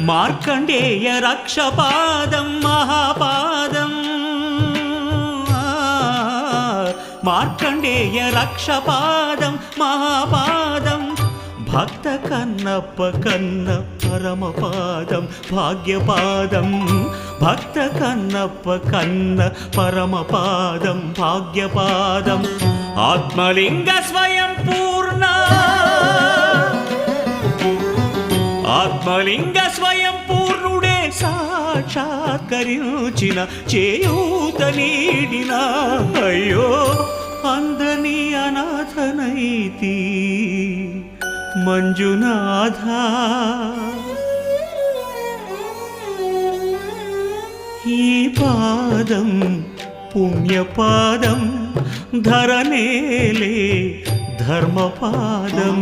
మార్కండేయ రక్షపాదం మహాపాదం. మార్కండేయ రక్షపాదం మహాపాదం. భక్త కన్నప్ప కన్న పరమపాదం భాగ్యపాదం. భక్త కన్నప్ప కన్న పరమపాదం భాగ్యపాదం. ఆత్మలింగ స్వయం పూ ఆత్మలింగ స్వయం పూర్ణుడే సాక్షాత్కరించిన చేయూత నీడిన అయ్యో అందని అనాథనైతి మంజునాథ. ఈ పాదం పుణ్యపాదం ధరనేలే ధర్మపాదం.